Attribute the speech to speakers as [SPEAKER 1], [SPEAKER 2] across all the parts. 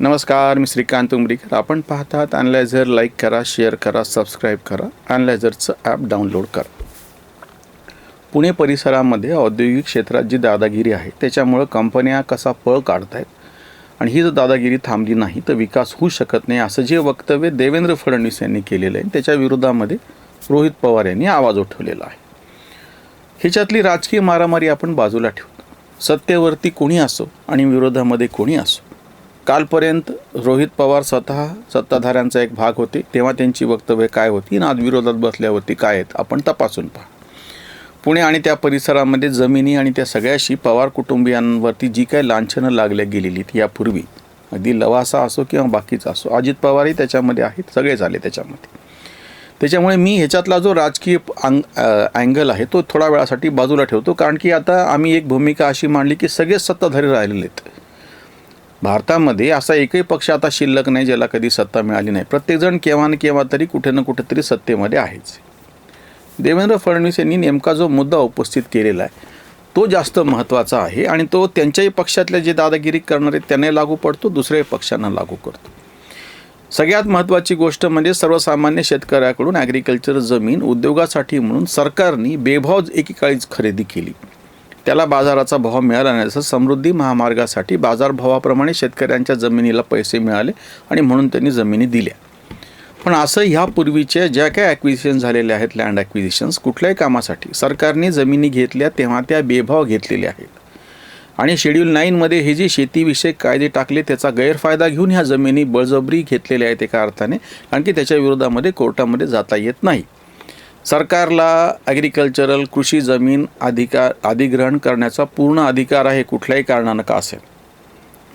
[SPEAKER 1] नमस्कार मी श्रीकांत उमरीकर. आपण पाहतात अनलायझर लाईक करा शेअर करा सबस्क्राईब करा. अनलायझरचं ॲप डाउनलोड करा. पुणे परिसरामध्ये औद्योगिक क्षेत्रात जी दादागिरी आहे त्याच्यामुळं कंपन्या कसा पळ काढत आहेत आणि ही जर दादागिरी थांबली नाही तर विकास होऊ शकत नाही असं जे वक्तव्य देवेंद्र फडणवीस यांनी केलेलं आहे त्याच्या विरोधामध्ये रोहित पवार यांनी आवाज उठवलेला आहे. ह्याच्यातली राजकीय मारामारी आपण बाजूला ठेवतो. सत्तेवरती कोणी असो आणि विरोधामध्ये कोणी असो कालपर्यंत रोहित पवार स्वतः सत्ताधाऱ्यांचा एक भाग होते तेव्हा त्यांची वक्तव्य काय होती? आणि आज विरोधात बसल्यावरती काय आहेत? आपण तपासून पहा. पुणे आणि त्या परिसरामध्ये जमिनी आणि त्या सगळ्याशी पवार कुटुंबियांवरती जी काही लांछनं लागल्या गेलेली यापूर्वी. अगदी लवासा असो किंवा बाकीचा असो अजित पवारही त्याच्यामध्ये आहेत सगळे झाले त्याच्यामध्ये. त्याच्यामुळे मी ह्याच्यातला जो राजकीय अंग अँगल आहे तो थोडा वेळासाठी बाजूला ठेवतो कारण की आता आम्ही एक भूमिका अशी मांडली की सगळेच सत्ताधारी राहिलेले आहेत. भारतामध्ये असा एकही पक्ष आता शिल्लक नाही ज्याला कधी सत्ता मिळाली नाही. प्रत्येकजण केव्हा ना केव्हा तरी कुठे ना कुठेतरी सत्तेमध्ये आहेच. देवेंद्र फडणवीस यांनी नेमका जो मुद्दा उपस्थित केलेला आहे तो जास्त महत्त्वाचा आहे आणि तो त्यांच्याही पक्षातल्या जे दादागिरी करणारे त्यांना लागू पडतो दुसऱ्याही पक्षांना लागू करतो सगळ्यात महत्त्वाची गोष्ट म्हणजे सर्वसामान्य शेतकऱ्याकडून ॲग्रिकल्चर जमीन उद्योगासाठी म्हणून सरकारने बेभाव एकेकाळीच खरेदी केली. त्याला बाजाराचा भाव मिळाला नाही जसं समृद्धी महामार्गासाठी बाजारभावाप्रमाणे शेतकऱ्यांच्या जमिनीला पैसे मिळाले आणि म्हणून त्यांनी जमिनी दिल्या. पण असं ह्यापूर्वीच्या ज्या काही ॲक्विजिशन झालेल्या आहेत लँड ॲक्विजिशन्स कुठल्याही कामासाठी सरकारने जमिनी घेतल्या तेव्हा त्या बेभाव घेतलेल्या आहेत. आणि शेड्यूल नाईनमध्ये हे जे शेतीविषयक कायदे टाकले त्याचा गैरफायदा घेऊन ह्या जमिनी बळजबरी घेतलेल्या आहेत एका अर्थाने कारण की त्याच्या विरोधामध्ये कोर्टामध्ये जाता येत नाही. सरकारला ॲग्रिकल्चरल कृषी जमीन अधिकार अधिग्रहण करण्याचा पूर्ण अधिकार आहे कुठल्याही कारणानं का असेल?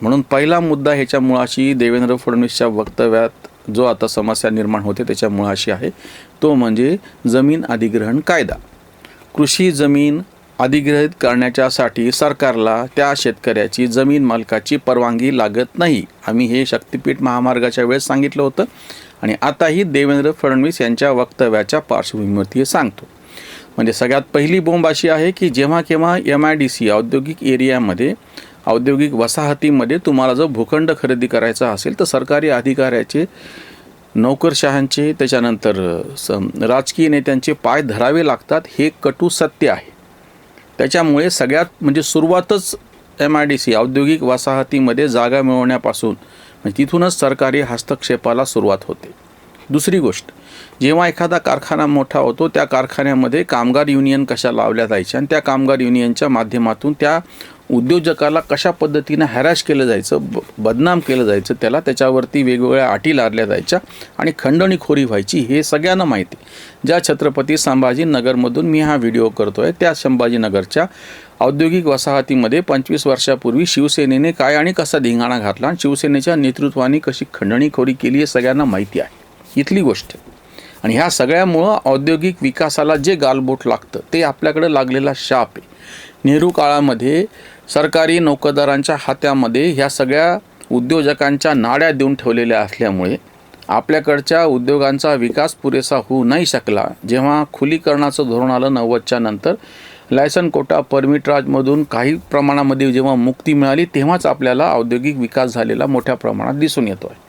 [SPEAKER 1] म्हणून पहिला मुद्दा ह्याच्या मुळाशी देवेंद्र फडणवीसच्या वक्तव्यात जो आता समस्या निर्माण होते त्याच्या मुळाशी आहे. तो म्हणजे जमीन अधिग्रहण कायदा. कृषी जमीन अधिग्रहित करण्याच्यासाठी सरकारला त्या शेतकऱ्याची जमीन मालकाची परवानगी लागत नाही. आम्ही हे शक्तिपीठ महामार्गाच्या वेळेस सांगितलं होतं. आणि आताही देवेंद्र फडणवीस यांच्या वक्तव्याच्या पार्श्वभूमीवरती हे सांगतो. म्हणजे सगळ्यात पहिली बोंब अशी आहे की जेव्हा केव्हा एम आय डी सी औद्योगिक एरियामध्ये औद्योगिक वसाहतीमध्ये तुम्हाला जर भूखंड खरेदी करायचा असेल तर सरकारी अधिकाऱ्याचे नोकरशहांचे त्याच्यानंतर स राजकीय नेत्यांचे पाय धरावे लागतात हे कटू सत्य आहे. त्याच्यामुळे सगळ्यात म्हणजे सुरुवातच एम आय डी सी औद्योगिक वसाहतीमध्ये जागा मिळवण्यापासून म्हणजे तिथूनच सरकारी हस्तक्षेपाला सुरुवात होते. दुसरी गोष्ट जेव्हा एखादा कारखाना मोठा होतो त्या कारखान्यामध्ये कामगार युनियन कशा लावल्या जायच्या आणि त्या कामगार युनियनच्या माध्यमातून त्या उद्योजकाला कशा पद्धतीनं हॅरॅश केलं जायचं ब बदनाम केलं जायचं त्याला त्याच्यावरती वेगवेगळ्या अटी लादल्या जायच्या आणि खंडणीखोरी व्हायची हे सगळ्यांना माहिती. ज्या छत्रपती संभाजीनगरमधून मी हा व्हिडिओ करतो आहे त्या संभाजीनगरच्या औद्योगिक वसाहतीमध्ये पंचवीस वर्षापूर्वी शिवसेनेने काय आणि कसा धिंगाणा घातला आणि शिवसेनेच्या नेतृत्वाने कशी खंडणीखोरी केली हे सगळ्यांना माहिती आहे. इथली गोष्ट. आणि ह्या सगळ्यामुळं औद्योगिक विकासाला जे गालबोट लागतं ते आपल्याकडे लागलेला शाप आहे. नेहरू काळामध्ये सरकारी नोकरदारांच्या हात्यामध्ये ह्या सगळ्या उद्योजकांच्या नाड्या देऊन ठेवलेल्या असल्यामुळे आपल्याकडच्या उद्योगांचा विकास पुरेसा होऊ नाही शकला. जेव्हा खुलीकरणाचं धोरण आलं नव्वदच्या नंतर लायसन कोटा परमिट राजमधून काही प्रमाणामध्ये जेव्हा मुक्ती मिळाली तेव्हाच आपल्याला औद्योगिक विकास झालेला मोठ्या प्रमाणात दिसून येतो आहे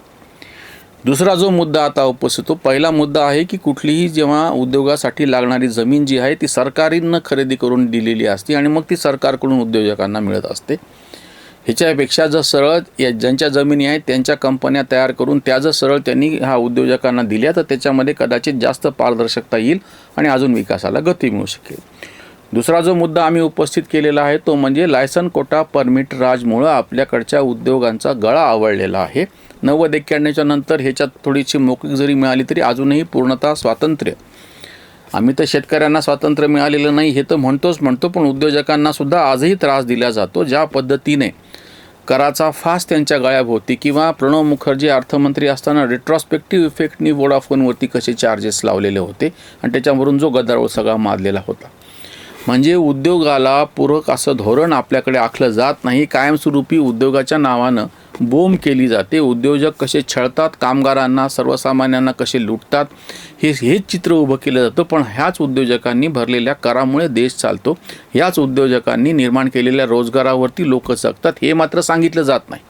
[SPEAKER 1] दुसरा जो मुद्दा आता उपस्थित तो पहिला मुद्दा आहे की कुठलीही जेव्हा उद्योगासाठी लागणारी जमीन जी आहे ती सरकारीनं खरेदी करून दिलेली असते आणि मग ती सरकारकडून उद्योजकांना मिळत असते. ह्याच्यापेक्षा जर सरळ या ज्यांच्या जमिनी आहेत त्यांच्या कंपन्या तयार करून त्या जर सरळ त्यांनी हा उद्योजकांना दिल्या तर त्याच्यामध्ये कदाचित जास्त पारदर्शकता येईल आणि अजून विकासाला गती मिळू शकेल. दुसरा जो मुद्दा आम्ही उपस्थित केलेला आहे तो म्हणजे लायसन कोटा परमिट राजमुळं आपल्याकडच्या उद्योगांचा गळा आवडलेला आहे. नव्वद एक्क्याण्णवच्या नंतर ह्याच्यात थोडीशी मोकळीक जरी मिळाली तरी अजूनही पूर्णतः स्वातंत्र्य. आम्ही तर शेतकऱ्यांना स्वातंत्र्य मिळालेलं नाही हे तर म्हणतोच म्हणतो पण उद्योजकांना सुद्धा आजही त्रास दिला जातो ज्या पद्धतीने कराचा फास त्यांच्या गळ्याभोवती किंवा प्रणव मुखर्जी अर्थमंत्री असताना रिट्रॉस्पेक्टिव्ह इफेक्टनी वोडाफोनवरती कसे चार्जेस लावलेले होते आणि त्याच्यावरून जो गदारोळ सगळा मारलेला होता. म्हणजे उद्योगाला पूरक असं धोरण आपल्याकडे आखलं जात नाही. कायमस्वरूपी उद्योगाच्या नावानं बोंब केली जाते. उद्योजक कसे छळतात कामगारांना सर्वसामान्यांना कसे लुटतात हे हेच चित्र उभं केलं जातं. पण ह्याच उद्योजकांनी भरलेल्या करामुळे देश चालतो. ह्याच उद्योजकांनी निर्माण केलेल्या रोजगारावरती लोक जगतात हे मात्र सांगितलं जात नाही.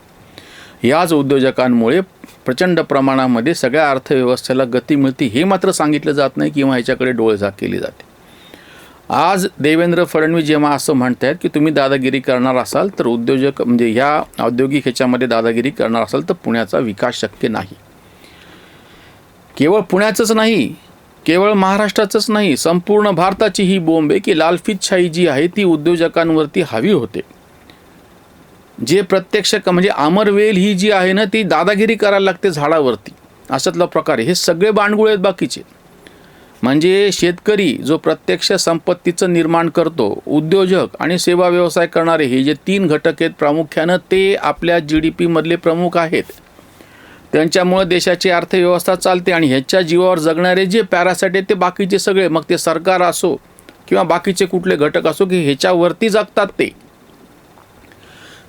[SPEAKER 1] याच उद्योजकांमुळे प्रचंड प्रमाणामध्ये सगळ्या अर्थव्यवस्थेला गती मिळते हे मात्र सांगितलं जात नाही किंवा ह्याच्याकडे डोळेझाक केली जाते. आज देवेंद्र फडणवीस जेव्हा असं म्हणत आहेत की तुम्ही दादागिरी करणार असाल तर उद्योजक म्हणजे ह्या औद्योगिक ह्याच्यामध्ये दादागिरी करणार असाल तर पुण्याचा विकास शक्य नाही. केवळ पुण्याचंच नाही केवळ महाराष्ट्राचंच नाही संपूर्ण भारताची ही बोंब आहे की लालफितशाही जी आहे ती उद्योजकांवरती हवी होते. जे प्रत्यक्ष म्हणजे अमरवेल ही जी आहे ना ती दादागिरी करायला लागते झाडावरती. अशातला प्रकार आहे. हे सगळे बांडगुळे आहेत बाकीचे. म्हणजे शेतकरी जो प्रत्यक्ष संपत्तीचं निर्माण करतो उद्योजक आणि सेवा व्यवसाय करणारे हे जे तीन घटक आहेत प्रामुख्यानं ते आपल्या जी डी पीमधले प्रमुख आहेत. त्यांच्यामुळे देशाची अर्थव्यवस्था चालते आणि ह्याच्या जीवावर जगणारे जे पॅरासाईट आहेत ते बाकीचे सगळे मग ते सरकार असो किंवा बाकीचे कुठले घटक असो की ह्याच्यावरती जगतात ते.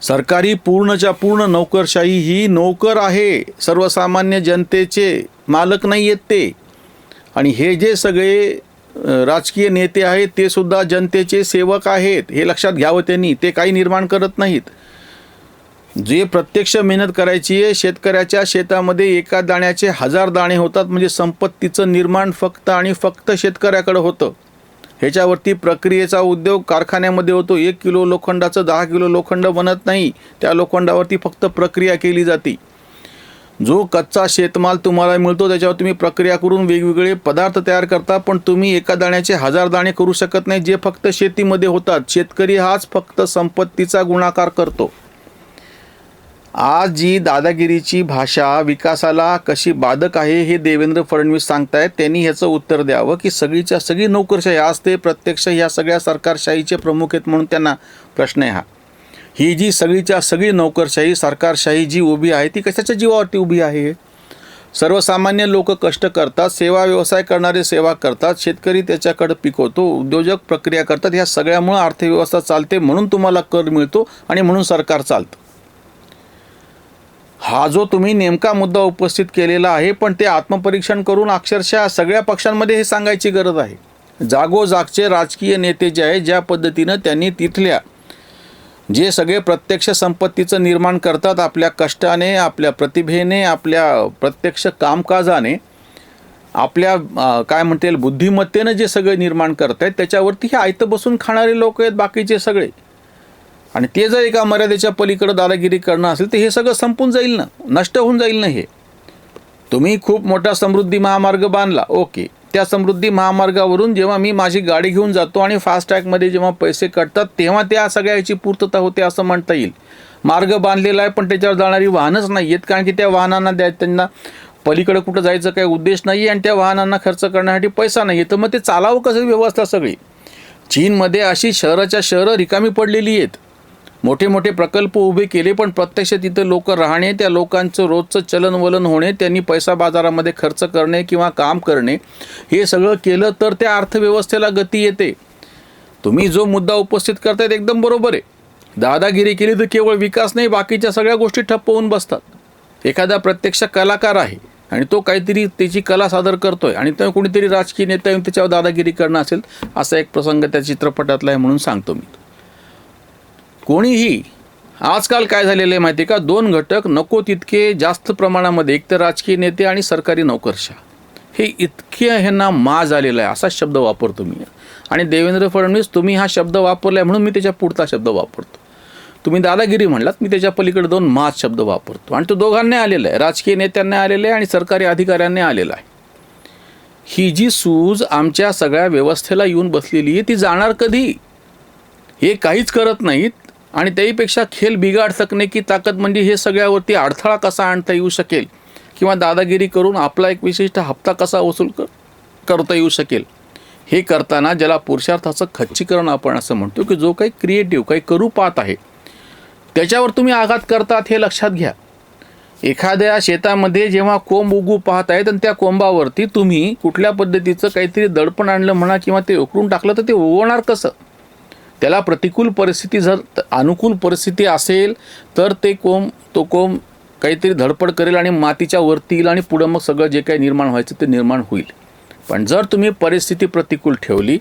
[SPEAKER 1] सरकारी पूर्णच्या पूर्ण नोकरशाही ही नोकर आहे. सर्वसामान्य जनतेचे मालक नाही आहेत ते. आणि हे जे सगळे राजकीय नेते आहेत ते सुद्धा जनतेचे सेवक आहेत. हे लक्षात घ्यावं त्यांनी. ते काही निर्माण करत नाहीत. जे प्रत्यक्ष मेहनत करायची आहे शेतकऱ्याच्या शेतामध्ये एका दाण्याचे हजार दाणे होतात. म्हणजे संपत्तीचं निर्माण फक्त आणि फक्त शेतकऱ्याकडं होतं. ह्याच्यावरती प्रक्रियेचा उद्योग कारखान्यामध्ये होतो. एक किलो लोखंडाचं दहा किलो लोखंड बनत नाही. त्या लोखंडावरती फक्त प्रक्रिया केली जाते. जो कच्चा शेतमाल तुम्हाला मिळतो त्याच्यावर तुम्ही प्रक्रिया करून वेगवेगळे पदार्थ तयार करता पण तुम्ही एका दाण्याचे हजार दाणे करू शकत नाही जे फक्त शेतीमध्ये होतात. शेतकरी हाच फक्त संपत्तीचा गुणाकार करतो. आज जी दादागिरीची भाषा विकासाला कशी बाधक आहे हे देवेंद्र फडणवीस सांगतायत. त्यांनी ह्याचं उत्तर द्यावं की सगळीच्या सगळी नोकरशाही आज ते प्रत्यक्ष ह्या सगळ्या सरकारशाहीचे प्रमुख आहेत म्हणून त्यांना प्रश्न आहे हा. ही जी सगळीच्या सगळी नोकरशाही सरकारशाही जी उभी आहे ती कशाच्या जीवावरती उभी आहे सर्वसामान्य लोक कष्ट करतात सेवा व्यवसाय करणारे सेवा करतात शेतकरी त्याच्याकडे पिकवतो उद्योजक प्रक्रिया करतात ह्या सगळ्यामुळं अर्थव्यवस्था चालते म्हणून तुम्हाला कर मिळतो आणि म्हणून सरकार चालतं. हा जो तुम्ही नेमका मुद्दा उपस्थित केलेला आहे पण ते आत्मपरीक्षण करून अक्षरशः सगळ्या पक्षांमध्ये हे सांगायची गरज आहे. जागोजागचे राजकीय नेते जे आहे ज्या पद्धतीनं त्यांनी तिथल्या जे सगळे प्रत्यक्ष संपत्तीचं निर्माण करतात आपल्या कष्टाने आपल्या प्रतिभेने आपल्या प्रत्यक्ष कामकाजाने आपल्या काय म्हणता येईल बुद्धिमत्तेनं जे सगळे निर्माण करत आहेत त्याच्यावरती हे आयतं बसून खाणारे लोक आहेत बाकीचे सगळे. आणि ते जर एका मर्यादेच्या पलीकडं दादागिरी करणं असेल तर हे सगळं संपून जाईल ना. नष्ट होऊन जाईल ना हे. तुम्ही खूप मोठा समृद्धी महामार्ग बांधला. ओके. त्या समृद्धी महामार्गावरून जेव्हा मी माझी गाडी घेऊन जातो आणि फास्टॅगमध्ये जेव्हा पैसे कटतात तेव्हा त्या सगळ्याची पूर्तता होते असं म्हणता येईल. मार्ग बांधलेला आहे पण त्याच्यावर जाणारी वाहनच नाही आहेत कारण की त्या वाहनांना द्या त्यांना पलीकडे कुठं जायचं काही उद्देश नाही आणि त्या वाहनांना खर्च करण्यासाठी पैसा नाही आहे. तर मग ते चालावं कसं व्यवस्था सगळी? चीनमध्ये अशी शहराच्या शहरं रिकामी पडलेली आहेत. मोठे मोठे प्रकल्प उभे केले पण प्रत्यक्ष तिथं लोक राहणे त्या लोकांचं रोजचं चलनवलन होणे त्यांनी पैसा बाजारामध्ये खर्च करणे किंवा काम करणे हे सगळं केलं तर त्या अर्थव्यवस्थेला गती येते. तुम्ही जो मुद्दा उपस्थित करतायत एकदम बरोबर आहे. दादागिरी केली तर केवळ विकास नाही बाकीच्या सगळ्या गोष्टी ठप्प होऊन बसतात. एखादा प्रत्यक्ष कलाकार आहे आणि तो काहीतरी त्याची कला सादर करतोय आणि तो कोणीतरी राजकीय नेता येऊन त्याच्यावर दादागिरी करणं असेल असा एक प्रसंग त्या चित्रपटातला आहे म्हणून सांगतो मी. कोणीही आजकाल काय झालेलं आहे माहिती आहे का? दोन घटक नको तितके जास्त प्रमाणामध्ये. एक तर राजकीय नेते आणि सरकारी नोकरशा हे इतके ह्यांना मा झालेलं आहे. असा शब्द वापरतो मी. आणि देवेंद्र फडणवीस तुम्ही हा शब्द वापरलाय म्हणून मी त्याच्या पुढचा शब्द वापरतो. तुम्ही दादागिरी म्हणलात मी त्याच्या पलीकडे दोन माज शब्द वापरतो. आणि तो दोघांनी आलेला आहे. राजकीय नेत्यांना आलेला आहे आणि सरकारी अधिकाऱ्यांनी आलेला आहे. ही जी सूज आमच्या सगळ्या व्यवस्थेला येऊन बसलेली आहे ती जाणार कधी? हे काहीच करत नाहीत. आणि त्याहीपेक्षा खेळ बिघाड सकणे की ताकद म्हणजे हे सगळ्यावरती अडथळा कसा आणता येऊ शकेल? किंवा दादागिरी करून आपला एक विशिष्ट हप्ता कसा वसूल कर करता येऊ शकेल? हे करताना ज्याला पुरुषार्थाचं खच्चीकरण आपण असं म्हणतो की जो काही क्रिएटिव्ह काही करू पाहत आहे त्याच्यावर तुम्ही आघात करतात हे लक्षात घ्या. एखाद्या शेतामध्ये जेव्हा कोंब उगू पाहत आहेत आणि त्या कोंबावरती तुम्ही कुठल्या पद्धतीचं काहीतरी दडपण आणलं म्हणा किंवा ते उकरून टाकलं तर ते उगवणार कसं? त्याला प्रतिकूल परिस्थिती जर अनुकूल परिस्थिती असेल तर ते कोंब तो कोंब काहीतरी धडपड करेल आणि मातीच्या वरती येईल आणि पुढं मग सगळं जे काही निर्माण व्हायचं ते निर्माण होईल. पण जर तुम्ही परिस्थिती प्रतिकूल ठेवली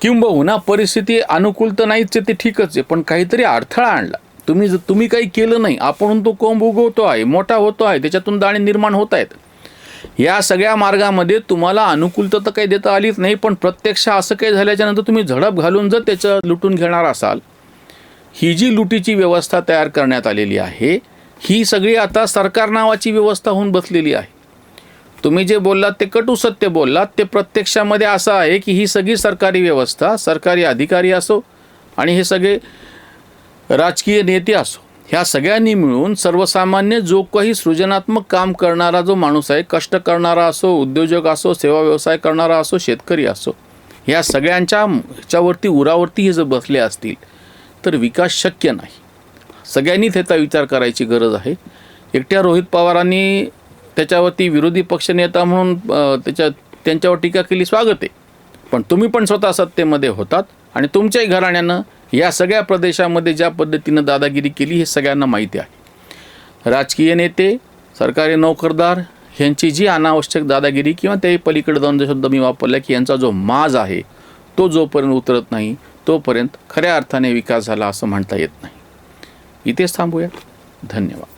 [SPEAKER 1] किंबहुना परिस्थिती अनुकूल तर नाहीच आहे ते ठीकच आहे पण काहीतरी अडथळा आणला. तुम्ही जर तुम्ही काही केलं नाही आपण तो कोंब उगवतो आहे मोठा होतो आहे त्याच्यातून दाणे निर्माण होत आहेत. या सगळ्या मार्गामध्ये तुम्हाला अनुकूलता तर काही देता आलीच नाही पण प्रत्यक्ष असं काही झाल्याच्यानंतर तुम्ही झडप घालून जर त्याचं लुटून घेणार असाल ही जी लुटीची व्यवस्था तयार करण्यात आलेली आहे ही सगळी आता सरकार नावाची व्यवस्था होऊन बसलेली आहे. तुम्ही जे बोललात ते कटू सत्य बोललात ते प्रत्यक्षामध्ये असं आहे की ही सगळी सरकारी व्यवस्था सरकारी अधिकारी असो आणि हे सगळे राजकीय नेते असो ह्या सगळ्यांनी मिळून सर्वसामान्य जो काही सृजनात्मक काम करणारा जो माणूस आहे कष्ट करणारा असो उद्योजक असो सेवा व्यवसाय करणारा असो शेतकरी असो ह्या सगळ्यांच्या ह्याच्यावरती उरावरती हे जर बसले असतील तर विकास शक्य नाही. सगळ्यांनी त्याचा विचार करायची गरज आहे. एकट्या रोहित पवारांनी त्याच्यावरती विरोधी पक्षनेता म्हणून त्याच्या त्यांच्यावर टीका केली स्वागत आहे. पण तुम्ही पण स्वतः सत्तेमध्ये होतात आणि तुमच्याही घराण्यानं या सगळ्या प्रदेशामध्ये ज्या पद्धतीनं दादागिरी केली हे सगळ्यांना माहिती आहे. राजकीय नेते सरकारी नोकरदार ह्यांची जी अनावश्यक दादागिरी किंवा त्याही पलीकडे जाऊन जो शब्द मी वापरला की यांचा जो माज आहे तो जोपर्यंत उतरत नाही तोपर्यंत खऱ्या अर्थाने विकास झाला असं म्हणता येत नाही. इथेच थांबूया. धन्यवाद.